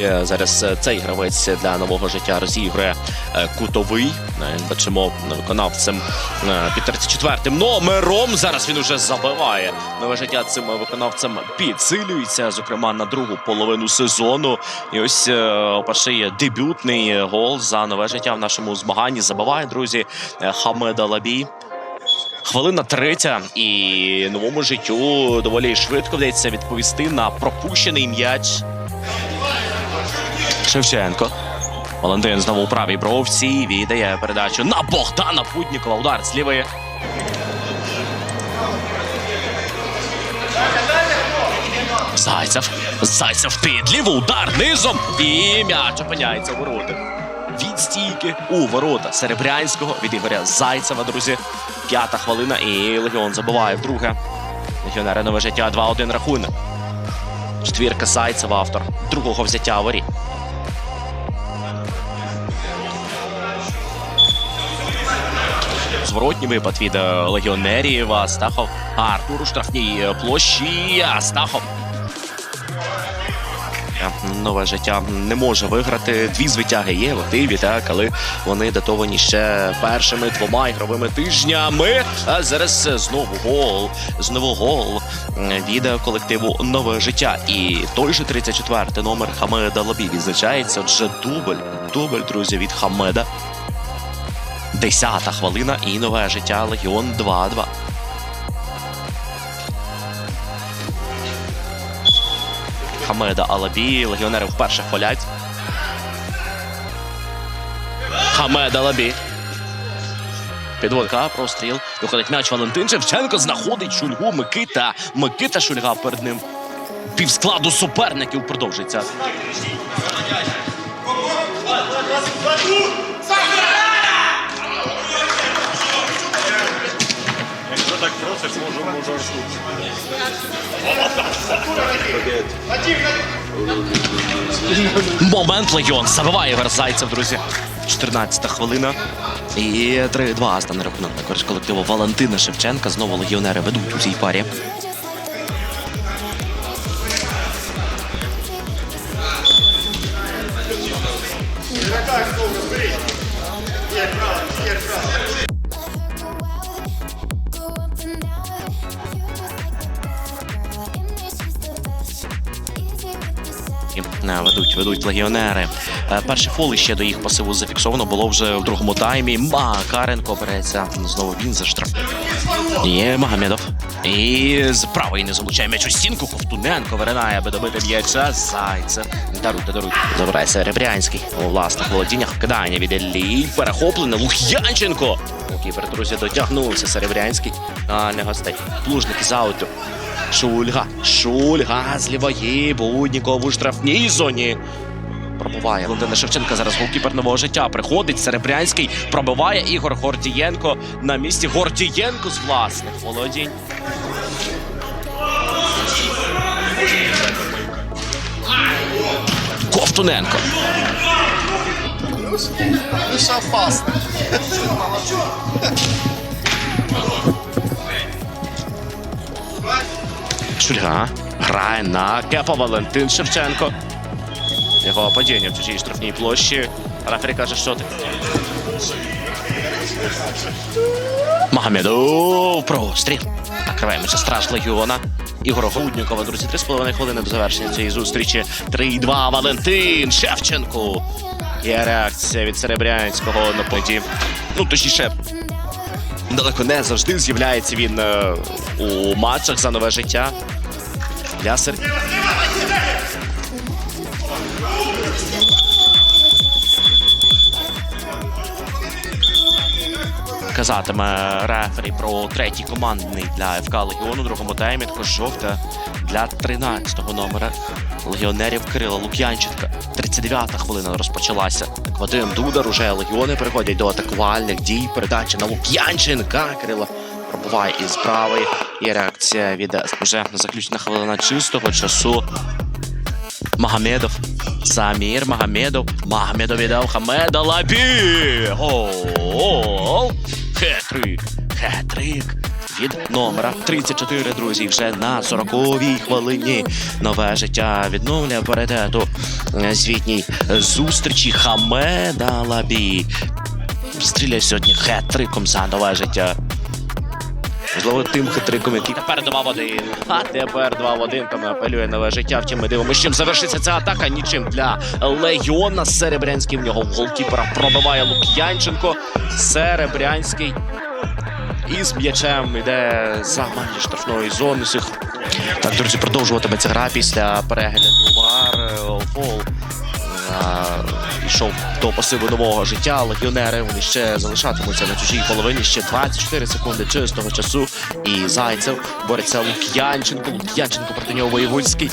Е, Зараз е, цей гравець для нового життя розігрує е, кутовий. Бачимо виконавцем під 34-м номером. Зараз він уже забиває. Нове життя цим виконавцем підсилюється, зокрема на другу половину сезону. І ось перший дебютний гол за нове життя в нашому змаганні забиває, друзі, Хамеда Лабій. Хвилина третя, і новому життю доволі швидко вдається відповісти на пропущений м'яч. Шевченко. Валентин знову у правій бровці. Віддає передачу на Богдана Путнікова. Удар з лівої. Зайцев. Зайцев під ліву удар низом. І м'яч опиняється у воротах. Від стійки у ворота Серебрянського від Ігоря Зайцева, друзі. П'ята хвилина і Легіон забиває вдруге. Легіонери нове життя 2-1 рахунок. Четвірка Зайцева, автор другого взяття воріт. Зворотній випад легіонерів. Астахов. Артур у штрафній е, площі. Астахов. Е, Нове життя не може виграти. Дві звитяги є в активі, так, але вони датовані ще першими двома ігровими тижнями. А зараз знову гол. Знову гол від колективу Нове життя. І той же 34-й номер Хамеда Лабі відзначається. Отже, дубль. Дубль, друзі, від Хамеда. Десята хвилина і нове життя Легіон 2-2. Хамеда Алабі. Легіонери вперше хвалять. Хамед Алабі. Підводка, простріл. Виходить м'яч Валентин Шевченко. Знаходить Шульгу Микита. Микита Шульга перед ним. Півскладу суперників продовжується. Момент Легіон забиває Верзайцев, друзі. 14 хвилина. І 3-2 стане рахунок на користь колективу Валентина Шевченка. Знову легіонери ведуть у цій парі. І, е, Ведуть, ведуть легіонери. Е, Перший фол іще до їх пасиву зафіксовано було вже в другому таймі. Макаренко береться. Знову він за штраф. Є Магомедов. І з правої не залучає м'яч у стінку. Ковтуненко виринає, аби добити м'яча. Зайцев. Даруйте, даруйте. Забирає Серебрянський. У власних володіннях кидання від Іллі. Перехоплене. Лук'янченко. Кіпер, друзі, дотягнувся Серебрянський. А не гостей. Плужник із ауту. Шульга. Шульга з лівої. Будніков штрафній зоні. Пробиває Валентина Шевченка. Зараз голкіпер нового життя. Приходить Серебрянський. Пробиває Ігор Гордієнко. На місці Гордієнко з власних володінь. Ковтуненко. Лише опасно. Шульга. Грає на кепа Валентин Шевченко. Його падіння в чужій штрафній площі. Рефері каже, що ти. Магомедов. Простріл. Накриваємося страж легіона. Ігор Груднікова, друзі, 3,5 хвилини до завершення цієї зустрічі. 3-2. Валентин Шевченко. Є реакція від Серебрянського на поді. Ну, точніше, далеко не завжди з'являється він е, у матчах за нове життя. Для Сер... Казатиме рефері про третій командний для ФК Легіону другому таймі. Також жовта для 13-го номера легіонерів Кирила Лук'янченка. 39-та хвилина розпочалася. Так, Вадим Дудар уже легіони переходять до атакувальних дій. Передача на Лук'янченка. Кирило пробуває із правої. Є реакція від вже заключна хвилина чистого часу. Магомедов. Самір Магомедов. Магомедов віддав Хамеда Лабі. Гол. Хетрик. Хетрик. Від номера 34, друзі, вже на 40-й хвилині. Нове життя відновлює паритету. Звітній зустрічі Хамеда Лабі. Стріляє сьогодні хет-триком за нове життя. Можливо, тим хитриком, який тепер 2 в 1. А тепер 2 в 1, тому апелює нове життя. Втім, ми дивимося, чим завершиться ця атака. Нічим для Легіона. Серебрянський в нього в голкіпера пробиває Лук'янченко. Серебрянський. І з м'ячем йде за межі штрафної зони. Так, друзі, продовжуватиметься гра після перегляду вар фол. Йшов до пасиву нового життя. Легіонери вони ще залишатимуться на чужій половині. Ще 24 секунди чистого часу. І Зайцев бореться Лук'янченко. Лук'янченко проти нього Воєвульський.